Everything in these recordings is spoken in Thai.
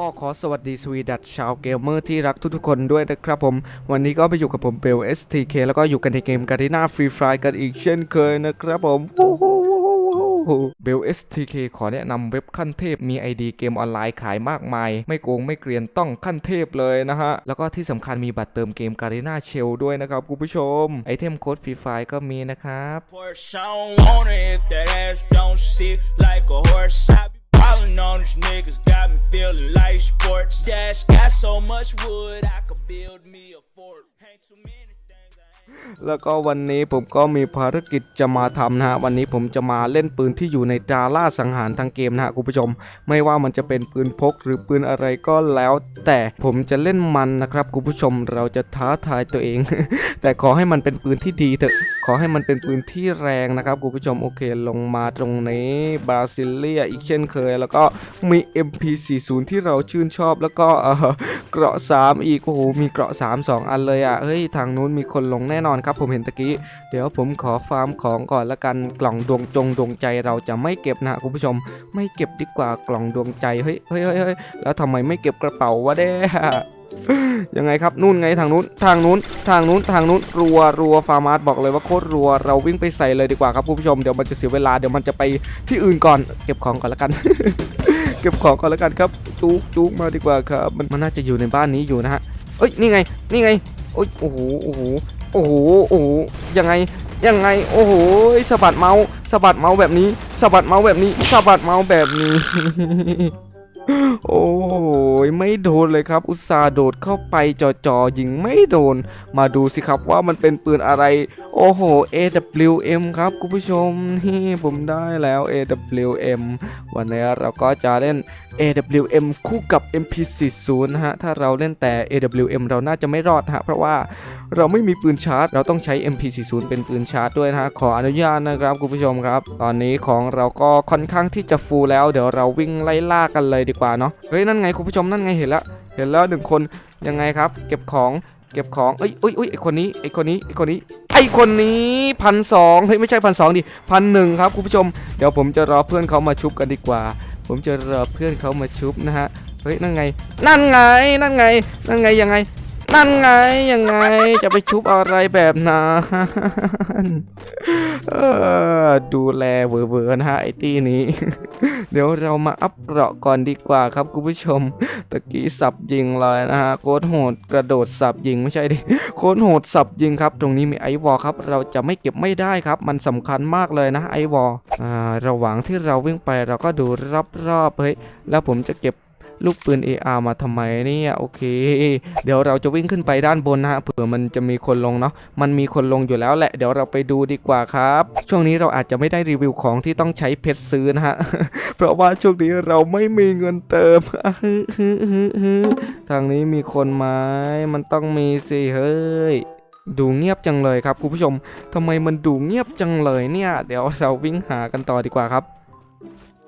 ก็ขอสวัสดีสวีดัตชาวเกมเมอร์ที่รักทุกๆคนด้วยนะครับผม วันนี้ก็ไปอยู่กับผมเบล STK แล้วก็อยู่กันในเกมการีนาฟรีไฟกันอีกเช่นเคยนะครับผมเบล STK ขอแนะนำเว็บขั้นเทพมี ID เกมออนไลน์ขายมากมาย ไม่โกงไม่เกรียนต้องขั้นเทพเลยนะฮะ แล้วก็ที่สำคัญมีบัตรเติมเกมการีนาเชลด้วยนะครับคุณผู้ชม ไอเทมโค้ดฟรีไฟก็มีนะครับ niggas got me feeling like sports. Dash got so much wood, I could build me a fort. Ain't too many. แล้วก็วันนี้ผมก็มีภารกิจจะมาทำนะฮะวันนี้ผมจะมาเล่นปืนที่อยู่ในดาล่าสังหารทางเกมนะฮะคุณผู้ชม ไม่ว่ามันจะเป็นปืนพกหรือปืนอะไรก็แล้ว แต่ผมจะเล่นมันนะครับคุณผู้ชมเราจะท้าทายตัวเอง แต่ขอให้มันเป็นปืนที่ดีเถอะขอให้มันเป็นปืนที่แรงนะครับคุณผู้ชมโอเคลงมาตรงนี้บราซิเลียอีกเช่นเคย แล้วก็มี MP40 ที่เราชื่นชอบแล้วก็เออเกราะ3 อีกโอ้โหมีเกราะ3 2 อันเลยอะเฮ้ยทางนู้นมีคนลงแน่นอนครับผมเห็นตะกี้ เดี๋ยวผมขอฟาร์มของก่อนละกันกล่องดวงจงดวงใจเราจะไม่เก็บนะคุณผู้ชม ไม่เก็บดีกว่ากล่องดวงใจเฮ้ยเฮ้ยเฮ้ยแล้วทำไมไม่เก็บกระเป๋าวะเด้ยังไงครับนู่นไงทางนู้นทางนู้นทางนู้นทางนู้นรัวรัวฟาร์มาร์บอกเลยว่าโคตรรัวเราวิ่งไปใส่เลยดีกว่าครับคุณผู้ชมเดี๋ยวมันจะเสียเวลาเดี๋ยวมันจะไปที่อื่นก่อน เก็บของก่อนละกันเก็บของก่อนละกันครับจุกจุกมาดีกว่าครับมันมันน่าจะอยู่ในบ้านนี้อยู่นะฮะเอ้ยนี่ไงนี่ไงโอ้ยโอ้โหโอ้โห โอ้โหโอ้โหยังไงยังไงโอ้โหสะบัดเมาส์สะบัดเมาส์แบบนี้สะบัดเมาส์แบบนี้สะบัดเมาส์แบบนี้ โอ้ยไม่โดนเลยครับ อุตส่าห์โดดเข้าไปจ่อๆยิงไม่โดน มาดูสิครับว่ามันเป็นปืนอะไร โอ้โห AWM ครับคุณผู้ชมนี่ผมได้แล้ว AWM วันนี้เราก็จะเล่น AWM คู่กับ MP40 นะฮะ ถ้าเราเล่นแต่ AWM เราน่าจะไม่รอดฮะ เพราะว่าเราไม่มีปืนชาร์จ เราต้องใช้ MP40 เป็นปืนชาร์จด้วยนะฮะ ขออนุญาตนะครับคุณผู้ชมครับ ตอนนี้ของเราก็ค่อนข้างที่จะฟูลแล้ว เดี๋ยวเราวิ่งไล่ล่ากันเลยดีกว่าเนาะเฮ้ยนั่นไงคุณผู้ชมนั่นไงเห็นแล้วเห็นแล้วหนึ่งคนยังไงครับ เก็บของเก็บของเอ้ยเอ้ยเอ้ยไอคนนี้ไอคนนี้ไอคนนี้ไอคนนี้พันสองเฮ้ยไม่ใช่พันสองดิพันหนึ่งครับคุณผู้ชมเดี๋ยวผมจะรอเพื่อนเขามาชุบกันดีกว่า ผมจะรอเพื่อนเขามาชุบนะฮะเฮ้ยนั่นไง นั่นไงนั่นไงนั่นไงยังไง นั่นไงยังไงจะไปชุบอะไรแบบนั้นดูแลเวอร์นะฮะไอตี้นี้ เดี๋ยวเรามาอัพเกราะก่อนดีกว่าครับคุณผู้ชม ตะกี้สับยิงเลยนะฮะโคตรโหดกระโดดสับยิงไม่ใช่ดิโคตรโหดสับยิงครับ ตรงนี้มีไอวอลครับ เราจะไม่เก็บไม่ได้ครับ มันสำคัญมากเลยนะไอวอลอ่าระหว่างที่เราวิ่งไปเราก็ดูรอบๆเฮ้ยแล้วผมจะเก็บ ลูกปืน AR มาทำไมเนี่ยโอเค เดี๋ยวเราจะวิ่งขึ้นไปด้านบนนะฮะเผื่อมันจะมีคนลงเนาะมันมีคนลงอยู่แล้วแหละเดี๋ยวเราไปดูดีกว่าครับ ช่วงนี้เราอาจจะไม่ได้รีวิวของที่ต้องใช้เพชรซื้อนะฮะเพราะว่าช่วงนี้เราไม่มีเงินเติมทางนี้มีคนไหมมันต้องมีสิเฮ้ยดูเงียบจังเลยครับคุณผู้ชมทำไมมันดูเงียบจังเลยเนี่ย เดี๋ยวเราวิ่งหากันต่อดีกว่าครับ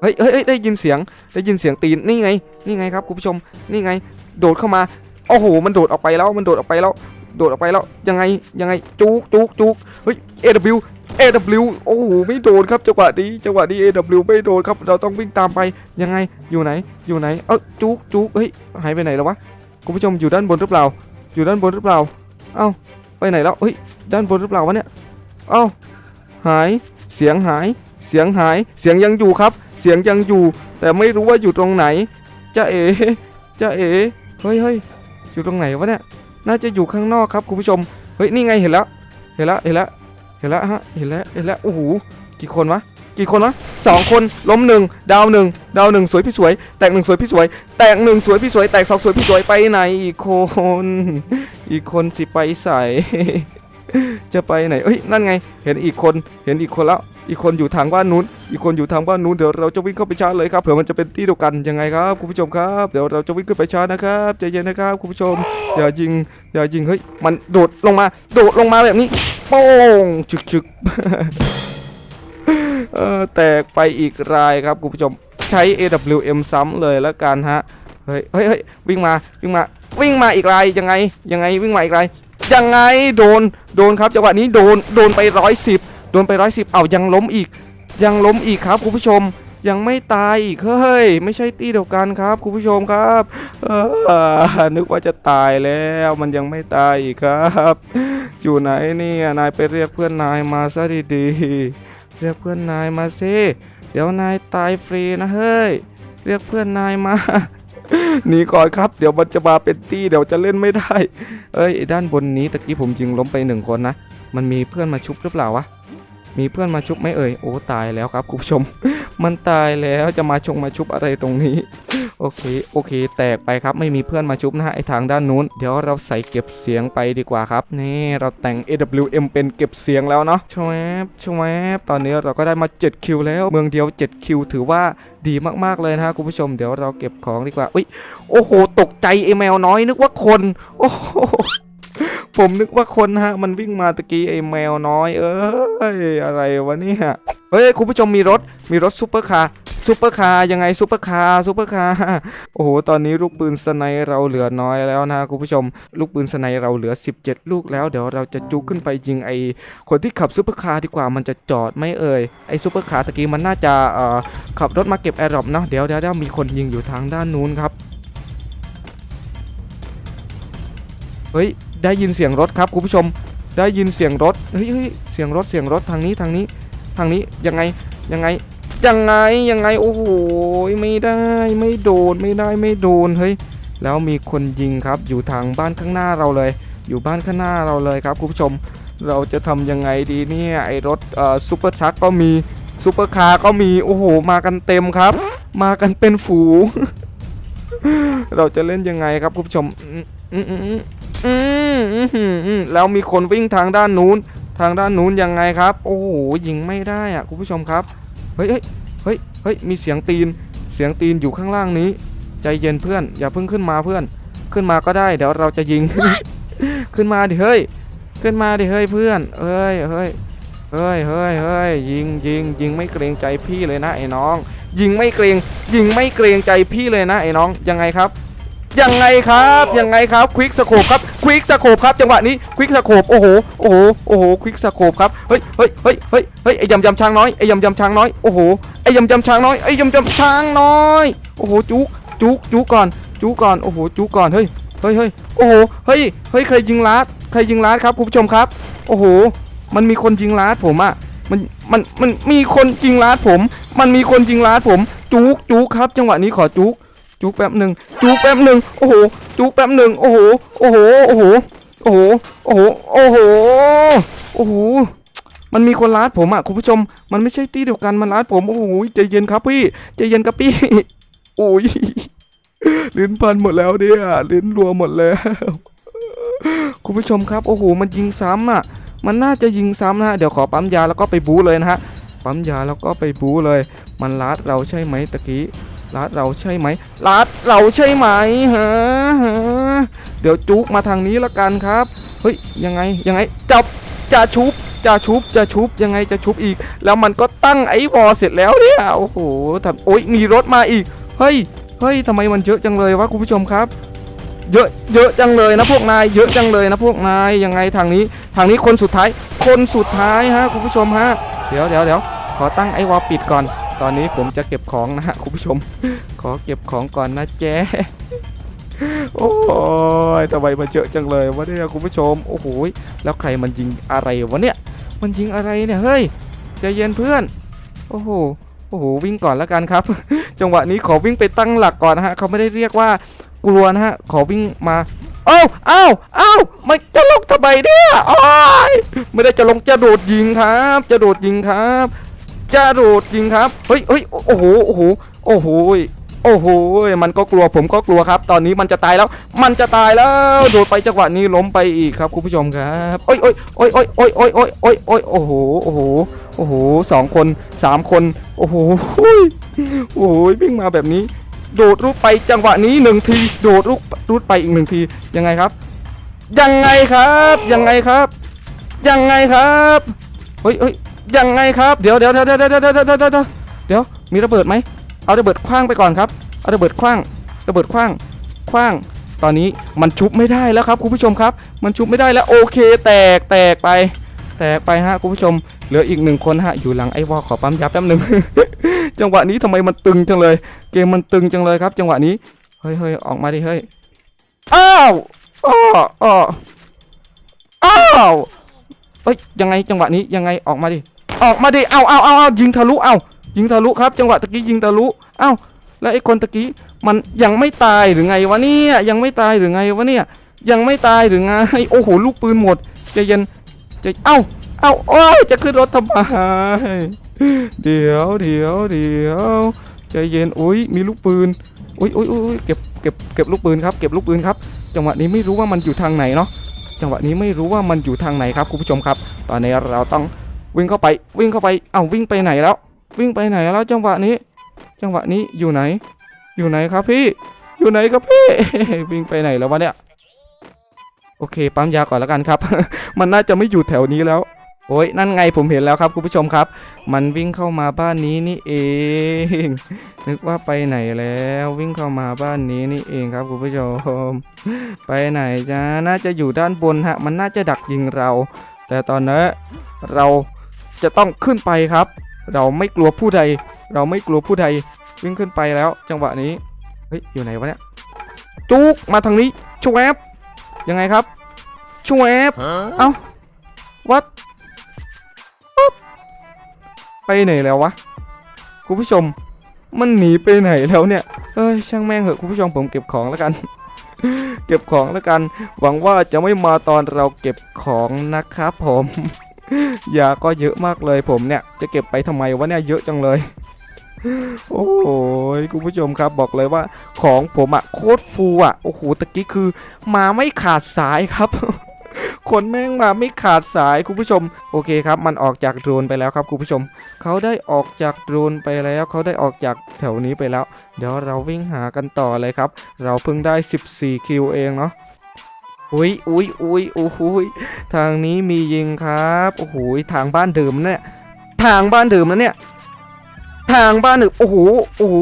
เฮ้ยเฮ้ยเฮ้ยได้ยินเสียง ได้ยินเสียงตีน นี่ไง นี่ไงครับคุณผู้ชม นี่ไง โดดเข้ามา โอ้โห มันโดดออกไปแล้ว มันโดดออกไปแล้ว โดดออกไปแล้ว ยังไง ยังไง จุกจุกจุกเฮ้ย AW AW โอ้โห ไม่โดนครับ จังหวะนี้ จังหวะนี้ AW ไม่โดนครับ เราต้องวิ่งตามไป ยังไง อยู่ไหน อยู่ไหน เอ้าจุกจุกเฮ้ย หายไปไหนแล้ววะ คุณผู้ชมอยู่ด้านบนหรือเปล่า อยู่ด้านบนหรือเปล่า เอ้า ไปไหนแล้ว เฮ้ย ด้านบนหรือเปล่าวะเนี่ย เอ้า หาย เสียงหาย เสียงหาย เสียงยังอยู่ครับ สียงยังอยู่ แต่ไม่รู้ว่าอยู่ตรงไหนจะเอ๋จะเอ๋เฮ้ยเฮ้ยอยู่ตรงไหนวะเนี่ยน่าจะอยู่ข้างนอกครับคุณผู้ชมเฮ้ยนี่ไงเห็นแล้ว เห็นแล้วเห็นแล้วเห็นแล้วฮะเห็นแล้วเห็นแล้วโอ้โหกี่คนวะกี่คนวะสองคนล้มหนึ่งดาวหนึ่งดาวหนึ่งสวยพี่สวย แตกหนึ่งสวยพี่สวย แตกหนึ่งสวยพี่สวย แตกสองสวยพี่สวยไปไหนอีกคน อีกคนสิไปใส่ จะไปไหนเอ้ยนั่นไง เห็นอีกคนเห็นอีกคนแล้ว อีกคนอยู่ทางบ้านนู้น อีกคนอยู่ทางบ้านนู้นเดี๋ยวเราจะวิ่งเข้าไปชาร์จเลยครับเผื่อมันจะเป็นที่เดียวกันยังไงครับคุณผู้ชมครับเดี๋ยวเราจะวิ่งขึ้นไปชาร์จนะครับใจเย็นนะครับคุณผู้ชม อย่ายิงอย่ายิงเฮ้ยมันโดดลงมาโดดลงมาแบบนี้โป้งฉึกฉึกเออแตกไปอีกรายครับคุณผู้ชมใช้ AWM ซ้ำเลยแล้วกันฮะเฮ้ยเฮ้ยเฮ้ยวิ่งมาวิ่งมาวิ่งมาอีกรายยังไงยังไงวิ่งมาอีกราย ยังไงโดนโดนครับจังหวะนี้โดนโดนไปร้อยสิบโดนไปร้อยสิบเอายังล้มอีก ยังล้มอีกครับคุณผู้ชมยังไม่ตายอีกเฮ้ยไม่ใช่ตีเดียวกันครับคุณผู้ชมครับเออนึกว่าจะตายแล้วมันยังไม่ตายอีกครับ อยู่ไหนเนี่ยนายไปเรียกเพื่อนนายมาซะดีๆเรียกเพื่อนนายมาสิเดี๋ยวนายตายฟรีนะเฮ้ยเรียกเพื่อนนายมา หนีก่อนครับ เดี๋ยวมันจะมาเป็นตี้เดี๋ยวจะเล่นไม่ได้ เอ้ยไอ้ด้านบนนี้ตะกี้ผมยิงล้มไปหนึ่งคนนะ มันมีเพื่อนมาชุบหรือเปล่าวะ มีเพื่อนมาชุบไหมเอ่ย โอ้ตายแล้วครับคุณผู้ชม มันตายแล้วจะมาชงมาชุบอะไรตรงนี้ โอเคโอเค แตกไปครับไม่มีเพื่อนมาชุบนะฮะไอทางด้านนู้น เดี๋ยวเราใส่เก็บเสียงไปดีกว่าครับ นี่เราแต่ง AWM เป็นเก็บเสียงแล้วเนาะชวบชวบตอนนี้เราก็ได้มา 7 คิวแล้ว เมืองเดียว 7 คิว ถือว่าดีมากๆเลยนะฮะคุณผู้ชมเดี๋ยวเราเก็บของดีกว่าอุ้ยโอ้โห ตกใจไอแมวน้อยนึกว่าคน โอ้โห ผมนึกว่าคนฮะ มันวิ่งมาตะกี้ไอ้แมวน้อย เอ้ยอะไรวะเนี่ยเฮ้ยคุณผู้ชมมีรถมีรถซูเปอร์คาร์ซูเปอร์คาร์ยังไงซูเปอร์คาร์ซูเปอร์คาร์โอ้โหตอนนี้ลูกปืนสไนเราเหลือน้อยแล้วนะคุณผู้ชม ลูกปืนสไนเราเหลือ 17 ลูกแล้วเดี๋ยวเราจะจุกขึ้นไปยิงไอคนที่ขับซูเปอร์คาร์ดีกว่ามันจะจอดไหม่เอ่ยไอซูเปอร์คาร์ตะกี้มันน่าจะเอ่อขับรถมาเก็บแอร์ดรอปเนาะเดี๋ยวเดี๋ยวเดี๋ยวมีคนยิงอยู่ทางด้านนู้นครับเฮ้ย ได้ยินเสียงรถครับคุณผู้ชม ได้ยินเสียงรถเฮ้ยเสียงรถเสียงรถทางนี้ทางนี้ ทางนี้ยังไงยังไงยังไงยังไงโอ้โหไม่ได้ไม่โดนไม่ได้ไม่โดนเฮ้ยแล้วมีคนยิงครับอยู่ทางบ้านข้างหน้าเราเลย อยู่บ้านข้างหน้าเราเลยครับคุณผู้ชม เราจะทำยังไงดีเนี่ยไอรถเอ่อซูเปอร์ทรัคก็มีซูเปอร์คาร์ก็มีโอ้โห มากันเต็มครับ มากันเป็นฝูงเราจะเล่นยังไงครับคุณผู้ชมอืมอืมอืม มอืมอืมแล้วมีคนวิ่งทางด้านนู้น ทางด้านนู้นยังไงครับ โอ้โหยิงไม่ได้อะคุณผู้ชมครับ เฮ้ยเฮ้ยเฮ้ยเฮ้ยมีเสียงตีน เสียงตีนอยู่ข้างล่างนี้ ใจเย็นเพื่อน อย่าเพิ่งขึ้นมาเพื่อน ขึ้นมาก็ได้เดี๋ยวเราจะยิง ขึ้นมาดิเฮ้ย ขึ้นมาดิเฮ้ยเพื่อนเฮ้ยเฮ้ยเฮ้ยเฮ้ยเฮ้ยยิงยิงยิงไม่เกรงใจพี่เลยนะไอ้น้อง ยิงไม่เกรง ยิงไม่เกรงใจพี่เลยนะไอ้น้องยังไงครับ ยังไงครับยังไงครับควิกสโคปครับควิกสโคปครับจังหวะนี้ควิกสโคปโอ้โหโอ้โหโอ้โหควิกสโคปครับเฮ้ยเฮ้ยเฮ้ยเฮ้ยเฮ้ยไอ้ยำยำช้างน้อยไอ้ยำยำช้างน้อยโอ้โหไอ้ยำยำช้างน้อยไอ้ยำยำช้างน้อยโอ้โหจุกจุกจุกก่อนจุกก่อนโอ้โหจุกก่อนเฮ้ยเฮ้ยเฮ้ยโอ้โหเฮ้ยเฮ้ยใครยิงลัดใครยิงลัดครับคุณผู้ชมครับ โอ้โห มันมีคนยิงลัดผมอะมันมันมันมีคนยิงลัดผม มันมีคนยิงลัดผม จุกจุกครับ จังหวะนี้ขอจุก จุกแป๊บหนึ่งจุกแป๊บหนึ่งโอ้โหจุกแป๊บหนึ่งโอ้โหโอ้โหโอ้โหโอ้โหโอ้โหโอ้โหโอ้โหมันมีคนลัดผมอะคุณผู้ชม มันไม่ใช่ตีเดียวกันมันลัดผมโอ้โหใจเย็นครับพี่ใจเย็นครับพี่โอ้ยลิ้นพันหมดแล้วเนี่ยลิ้นรัวหมดแล้วคุณผู้ชมครับโอ้โหมันยิงซ้ำอะ มันน่าจะยิงซ้ำนะฮะเดี๋ยวขอปั๊มยาแล้วก็ไปบู๊เลยนะฮะปั๊มยาแล้วก็ไปบู๊เลย มันลัดเราใช่ไหมตะกี้ ลัดเราใช่ไหมลัดเราใช่ไหมฮะฮะเดี๋ยวจุกมาทางนี้ละกันครับ เฮ้ยยังไงยังไงจับจะชุบจะชุบจะชุบยังไงจะชุบอีก แล้วมันก็ตั้งไอ้วอเสร็จแล้วเนี่ยโอ้โหทำโอ้ยมีรถมาอีก เฮ้ยเฮ้ยทำไมมันเยอะจังเลยวะคุณผู้ชมครับเยอะเยอะจังเลยนะพวกนายเยอะจังเลยนะพวกนายยังไงทางนี้ ทางนี้คนสุดท้ายคนสุดท้ายฮะคุณผู้ชมฮะเดี๋ยวเดี๋ยวเดี๋ยวขอตั้งไอ้วอลปิดก่อน ตอนนี้ผมจะเก็บของนะฮะคุณผู้ชม ขอเก็บของก่อนนะแจ๊โอ้ยทำไมมันเยอะจังเลยวะเนี่ยคุณผู้ชม โอ้โห แล้วใครมันยิงอะไรวะเนี่ย มันยิงอะไรเนี่ย เฮ้ยใจเย็นเพื่อน โอ้โห โอ้โห วิ่งก่อนแล้วกันครับ จังหวะนี้ขอวิ่งไปตั้งหลักก่อนนะฮะ เขาไม่ได้เรียกว่ากลัวนะฮะ ขอวิ่งมาเอ้าเอ้าเอ้ามันจะลงทำไมเนี่ย โอ้ยไม่ได้จะลงจะโดดยิงครับ จะโดดยิงครับ จะโดดยิงครับเฮ้ยเฮ้ยโอ้โหโอ้โหโอ้โหโอ้โห มันก็กลัวผมก็กลัวครับ ตอนนี้มันจะตายแล้ว มันจะตายแล้ว โดดไปจังหวะนี้ล้มไปอีกครับคุณผู้ชมครับ โอ้ยโอ้ยโอ้ยโอ้ยโอ้ยโอ้ยโอ้ยโอ้ยโอ้ยโอ้โห โอ้โห โอ้โหสองคนสามคน โอ้โห โอ้โหวิ่งมาแบบนี้ โดดรูปไปจังหวะนี้หนึ่งที โดดรูปรูดไปอีกหนึ่งที ยังไงครับ ยังไงครับ ยังไงครับ ยังไงครับ เฮ้ยเฮ้ย ยังไงครับ เดี๋ยวเดี๋ยวเดี๋ยวเดี๋ยวเดี๋ยวเดี๋ยวเดี๋ยวเดี๋ยวเดี๋ยวมีระเบิดไหมเอาระเบิดคว้างไปก่อนครับเอาระเบิดคว้างระเบิดคว้างคว้าง ตอนนี้มันชุบไม่ได้แล้วครับคุณผู้ชมครับ มันชุบไม่ได้แล้วโอเค แตกแตกไป แตกไปฮะคุณผู้ชม เหลืออีกหนึ่งคนฮะอยู่หลังไอ้วอขอปั๊มยาแป๊บหนึ่งจังหวะนี้ทำไมมันตึงจังเลย เกมมันตึงจังเลยครับ จังหวะนี้เฮ้ยเฮ้ยออกมาดิเฮ้ยอ้าวอ้ออ้ออ้าวเอ้ยยังไงจังหวะนี้ยังไงออกมาดิ ออกมาดิเอาเอาเอาเอายิงทะลุเอายิงทะลุครับ จังหวะตะกี้ยิงทะลุเอ้าแล้วไอ้คนตะกี้มันยังไม่ตายหรือไงวะเนี่ยยังไม่ตายหรือไงวะเนี่ยยังไม่ตายหรือไงโอ้โหลูกปืนหมดใจเย็นใจเอ้าเอ้าโอ้ยจะขึ้นรถทำไมเดี๋ยวเดี๋ยวเดี๋ยวใจเย็นอุ้ยมีลูกปืนโอ้ยโอ้ยโอ้ยเก็บเก็บเก็บลูกปืนครับเก็บลูกปืนครับ จังหวะนี้ไม่รู้ว่ามันอยู่ทางไหนเนาะจังหวะนี้ไม่รู้ว่ามันอยู่ทางไหนครับคุณผู้ชมครับ ตอนนี้เราต้อง วิ่งเข้าไปวิ่งเข้าไปเอ้าวิ่งไปไหนแล้ว วิ่งไปไหนแล้วจังหวะนี้ จังหวะนี้อยู่ไหน อยู่ไหนครับพี่ อยู่ไหนครับพี่ วิ่งไปไหนแล้ววะเนี่ยโอเค ปั๊มยาก่อนแล้วกันครับ มันน่าจะไม่อยู่แถวนี้แล้ว โอ้ยนั่นไงผมเห็นแล้วครับคุณผู้ชมครับ มันวิ่งเข้ามาบ้านนี้นี่เอง นึกว่าไปไหนแล้ว วิ่งเข้ามาบ้านนี้นี่เองครับคุณผู้ชม ไปไหนจ้าน่าจะอยู่ด้านบนฮะ มันน่าจะดักยิงเรา แต่ตอนนี้เรา จะต้องขึ้นไปครับ เราไม่กลัวผู้ใด เราไม่กลัวผู้ใดวิ่งขึ้นไปแล้ว จังหวะนี้เฮ้ยอยู่ไหนวะเนี่ยจุกมาทางนี้ชวบยังไงครับชวบเอ้าวัดไปไหนแล้ววะคุณผู้ชมมันหนีไปไหนแล้วเนี่ยเอ้ยช่างแม่งเหอะคุณผู้ชมผมเก็บของแล้วกัน เก็บของแล้วกัน หวังว่าจะไม่มาตอนเราเก็บของนะครับผม ยาก็เยอะมากเลยผมเนี่ย จะเก็บไปทำไมวะเนี่ยเยอะจังเลย โอ้โหคุณผู้ชมครับบอกเลยว่าของผมอะโคตรฟูอะโอ้โหตะกี้คือ มาไม่ขาดสายครับคนแม่งมาไม่ขาดสายคุณผู้ชม โอเคครับ มันออกจากโดรนไปแล้วครับคุณผู้ชม เขาได้ออกจากโดรนไปแล้ว เขาได้ออกจากแถวนี้ไปแล้ว เดี๋ยวเราวิ่งหากันต่อเลยครับ เราเพิ่งได้ 14 คิวเองเนาะ อุ้ยอุ้ยอุ้ยโอ้โหยทางนี้มียิงครับโอ้โหทางบ้านเดิมเนี่ยทางบ้านเดิมนะเนี่ย ทางบ้านเดิมโอ้โหโอ้โห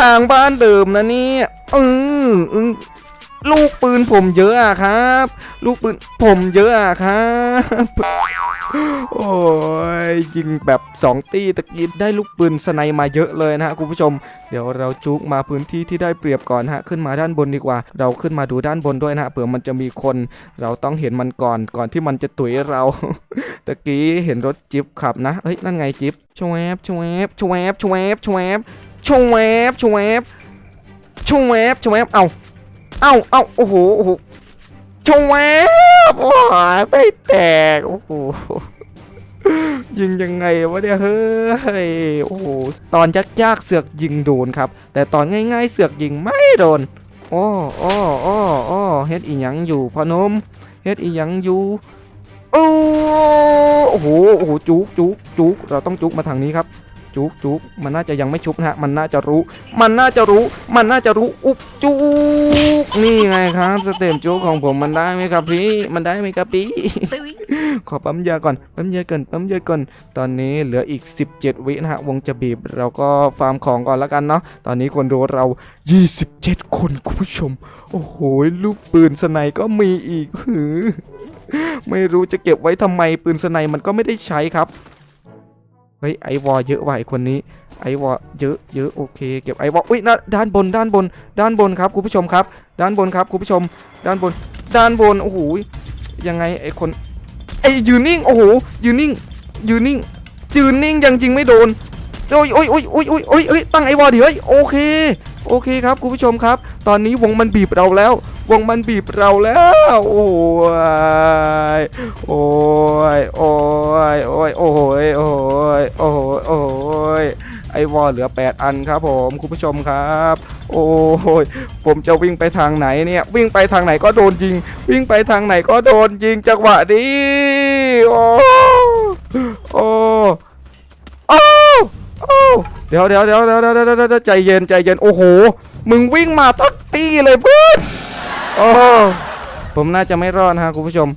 ทางบ้านเดิมนะเนี่ยอืออือลูกปืนผมเยอะอะครับ ลูกปืนผมเยอะอะครับ โอ้ยยิงแบบ 2 ตีตะกี้ได้ลูกปืนสไนมาเยอะเลยนะฮะคุณผู้ชม เดี๋ยวเราจุกมาพื้นที่ที่ได้เปรียบก่อนฮะขึ้นมาด้านบนดีกว่า เราขึ้นมาดูด้านบนด้วยนะฮะเผื่อมันจะมีคน เราต้องเห็นมันก่อนก่อนที่มันจะตุ๋ยเรา ตะกี้เห็นรถจิ๊บขับนะเฮ้ยนั่นไงจิ๊บชวบชวบชวบชวบชวบชวบชวบชวบชวบเอาเอาเอาโอ้โหโอ้โห ชวบโอ้ยไม่แตก โอ้โห ยิงยังไงวะเนี่ย เฮ้ย โอ้โห ตอนยากๆเสือกยิงโดนครับ แต่ตอนง่ายๆเสือกยิงไม่โดน โอ้โอ้โอ้โอ้เฮ็ดอีหยังอยู่พอนม เฮ็ดอีหยังอยู่โอ้โอ้โห โอ้โห จุกจุกจุกเราต้องจุกมาทางนี้ครับ จุกจุกมันน่าจะยังไม่ชุบนะฮะมันน่าจะรู้ มันน่าจะรู้ มันน่าจะรู้อุ๊บจุกนี่ไงครับสเต็ปจุกของผมมันได้ไหมครับพี่มันได้ไหมครับพี่ขอปั๊มยาก่อนปั๊มยาก่อนปั๊มยาก่อนตอนนี้เหลืออีก 17 วินะฮะวงจะบีบเราก็ฟาร์มของก่อนแล้วกันเนาะตอนนี้คนดูเรา 27 คนคุณผู้ชม โอ้โหลูกปืนสไนก็มีอีกหือไม่รู้จะเก็บไว้ทำไมปืนสไนมันก็ไม่ได้ใช้ครับ เฮ้ยไอวอเยอะว่ะไอคนนี้ไอวอเยอะเยอะโอเคเก็บไอวออุ้ยนะด้านบนด้านบน ด้านบนครับคุณผู้ชมครับ ด้านบนครับคุณผู้ชม ด้านบน ด้านบนโอ้โหยังไงไอคนไอยืนนิ่งโอ้โหยืนนิ่งยืนนิ่งยืนนิ่งยังจริงไม่โดนโอ้ยโอ้ยโอ้ยโอ้ยโอ้ยโอ้ยตั้งไอวอร์ดิเฮ้ยโอเคโอเคครับคุณผู้ชมครับ ตอนนี้วงมันบีบเราแล้ว วงมันบีบเราแล้ว โอ้ยโอ้ยโอ้ยโอ้ยโอ้ยโอ้ยโอ้ยโอ้ยไอวอลเหลือ 8 อันครับผมคุณผู้ชมครับ โอ้ยผมจะวิ่งไปทางไหนเนี่ยวิ่งไปทางไหนก็โดนยิง วิ่งไปทางไหนก็โดนยิงจังหวะนี้โอ้โอ้โอ้โอ้เดี๋ยวเดี๋ยวเดี๋ยวเดี๋ยวเดี๋ยวเดี๋ยวเดี๋ยวใจเย็นใจเย็นโอ้โห มึงวิ่งมาทักตีเลยเพื่อน โอ้ผมน่าจะไม่รอดฮะคุณผู้ชม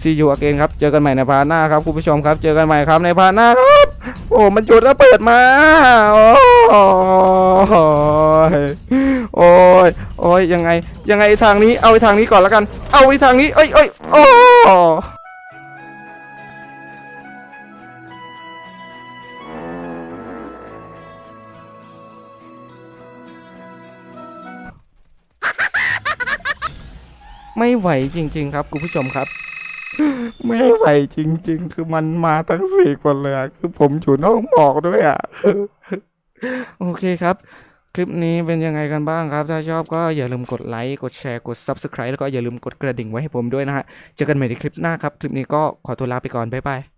ซีอูอเกนครับเจอกันใหม่ในพาร์ทหน้าครับคุณผู้ชมครับ เจอกันใหม่ครับในพาร์ทหน้าครับโอ้มันจุดแล้วเปิดมา โอ้ยโอ้ยโอ้ยยังไงยังไงทางนี้เอาไปทางนี้ก่อนแล้วกัน เอาไปทางนี้เอ้ยเอ้ยโอ้ ไม่ไหวจริง ๆ ครับคุณผู้ชมครับ ไม่ไหวจริง ๆ คือมันมาทั้งสี่คนเลยอะคือผมอยู่นอกหมอกด้วยอะโอเคครับ คลิปนี้เป็นยังไงกันบ้างครับ ถ้าชอบก็อย่าลืมกดไลค์กดแชร์กด Subscribe แล้วก็อย่าลืมกดกระดิ่งไว้ให้ผมด้วยนะฮะ เจอกันใหม่ในคลิปหน้าครับ คลิปนี้ก็ขอตัวลาไปก่อน บ๊ายบาย